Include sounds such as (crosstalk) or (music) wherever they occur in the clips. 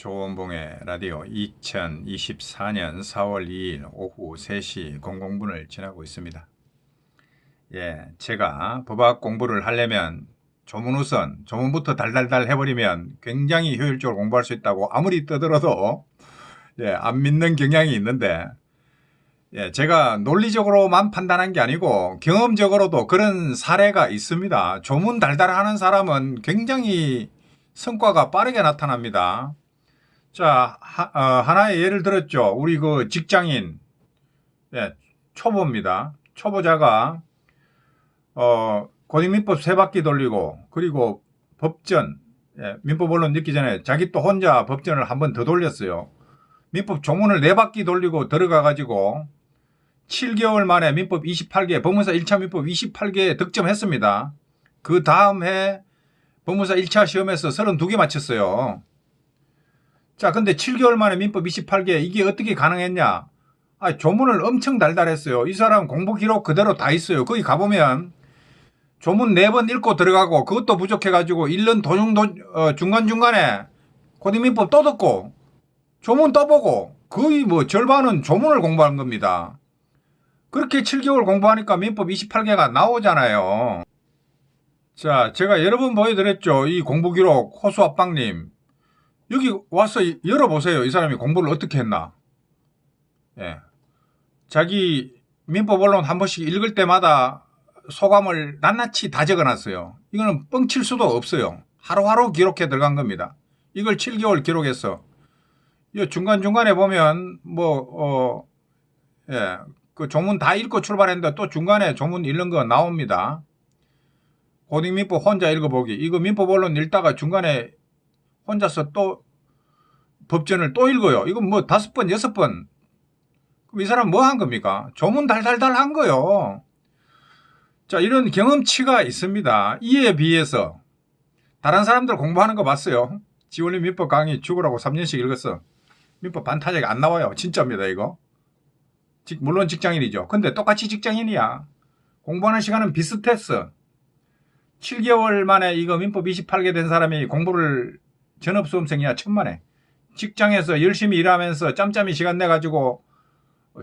조원봉의 라디오 2024년 4월 2일 오후 3시 00분을 지나고 있습니다. 예, 제가 법학 공부를 하려면 조문 우선, 조문부터 달달달 해버리면 굉장히 효율적으로 공부할 수 있다고 아무리 떠들어도 예, 안 믿는 경향이 있는데 예, 제가 논리적으로만 판단한 게 아니고 경험적으로도 그런 사례가 있습니다. 조문 달달하는 사람은 굉장히 성과가 빠르게 나타납니다. 자, 하, 어, 하나의 예를 들었죠. 우리 그 직장인, 예, 초보입니다. 초보자가, 어, 고등민법 세 바퀴 돌리고, 그리고 법전, 예, 민법 언론 늦기 전에 자기 또 혼자 법전을 한 번 더 돌렸어요. 민법 조문을 네 바퀴 돌리고 들어가가지고, 7개월 만에 민법 28개, 법무사 1차 민법 28개 득점했습니다. 그 다음 해 법무사 1차 시험에서 32개 맞췄어요. 자, 근데 7개월 만에 민법 28개, 이게 어떻게 가능했냐? 아, 조문을 엄청 달달했어요. 이 사람 공부 기록 그대로 다 있어요. 거기 가보면 조문 4번 읽고 들어가고 그것도 부족해가지고 1년 도중, 도, 어, 중간중간에 고등민법 또 듣고 조문 떠보고 거의 뭐 절반은 조문을 공부한 겁니다. 그렇게 7개월 공부하니까 민법 28개가 나오잖아요. 자, 제가 여러 번 보여드렸죠. 이 공부 기록 호수아빵님. 여기 와서 열어보세요. 이 사람이 공부를 어떻게 했나. 예. 자기 민법 언론 한 번씩 읽을 때마다 소감을 낱낱이 다 적어놨어요. 이거는 뻥칠 수도 없어요. 하루하루 기록해 들어간 겁니다. 이걸 7개월 기록했어. 이 중간중간에 보면, 뭐, 어, 예, 그 조문 다 읽고 출발했는데 또 중간에 조문 읽는 거 나옵니다. 고등민법 혼자 읽어보기. 이거 민법 언론 읽다가 중간에 혼자서 또 법전을 또 읽어요. 이건 뭐 다섯 번, 여섯 번. 그럼 이 사람 뭐 한 겁니까? 조문 달달달 한 거요. 자, 이런 경험치가 있습니다. 이에 비해서 다른 사람들 공부하는 거 봤어요. 지원리 민법 강의 죽으라고 3년씩 읽었어. 민법 반타작이 안 나와요. 진짜입니다, 이거. 직- 물론 직장인이죠. 근데 똑같이 직장인이야. 공부하는 시간은 비슷했어. 7개월 만에 이거 민법 28개 된 사람이 공부를 전업수험생이야 천만에 직장에서 열심히 일하면서 짬짬이 시간 내가지고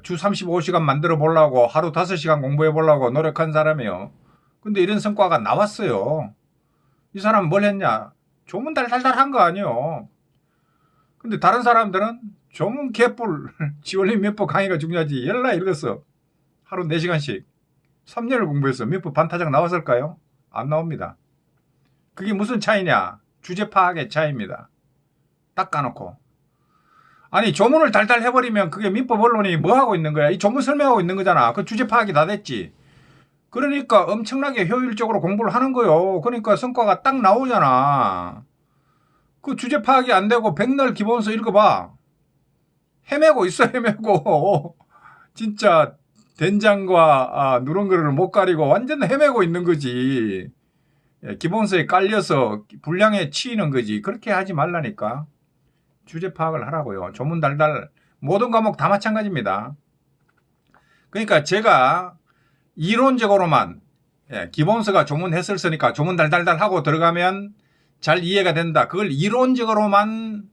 주 35시간 만들어 보려고 하루 5시간 공부해 보려고 노력한 사람이요. 근데 이런 성과가 나왔어요. 이 사람은 뭘 했냐? 조문 달달달 한 거 아니요. 근데 다른 사람들은 조문 개뿔 (laughs) 지원리 민법 강의가 중요하지. 열라 읽었어. 하루 4시간씩. 3년을 공부했어. 민법 반타작 나왔을까요? 안 나옵니다. 그게 무슨 차이냐? 주제 파악의 차이입니다. 딱 까놓고. 아니, 조문을 달달 해버리면 그게 민법 언론이 뭐 하고 있는 거야? 이 조문 설명하고 있는 거잖아. 그 주제 파악이 다 됐지. 그러니까 엄청나게 효율적으로 공부를 하는 거요. 그러니까 성과가 딱 나오잖아. 그 주제 파악이 안 되고 백날 기본서 읽어봐. 헤매고 있어, 헤매고. (laughs) 진짜 된장과 아, 누런 거를 못 가리고 완전 헤매고 있는 거지. 예, 기본서에 깔려서 분량에 치이는 거지. 그렇게 하지 말라니까. 주제 파악을 하라고요. 조문 달달 모든 과목 다 마찬가지입니다. 그러니까 제가 이론적으로만 예, 기본서가 조문 해설서니까 조문 달달달 하고 들어가면 잘 이해가 된다. 그걸 이론적으로만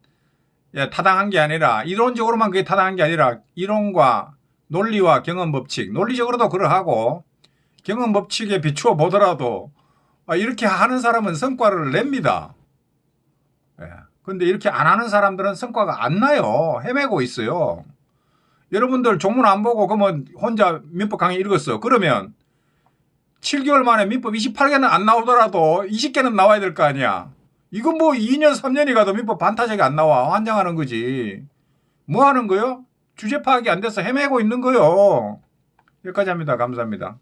예, 타당한 게 아니라 이론적으로만 그게 타당한 게 아니라 이론과 논리와 경험 법칙 논리적으로도 그러하고 경험 법칙에 비추어 보더라도 아, 이렇게 하는 사람은 성과를 냅니다. 예. 근데 이렇게 안 하는 사람들은 성과가 안 나요. 헤매고 있어요. 여러분들 조문 안 보고 그러면 혼자 민법 강의 읽었어. 그러면 7개월 만에 민법 28개는 안 나오더라도 20개는 나와야 될 거 아니야. 이건 뭐 2년, 3년이 가도 민법 반타작이 안 나와. 환장하는 거지. 뭐 하는 거요? 주제 파악이 안 돼서 헤매고 있는 거요. 여기까지 합니다. 감사합니다.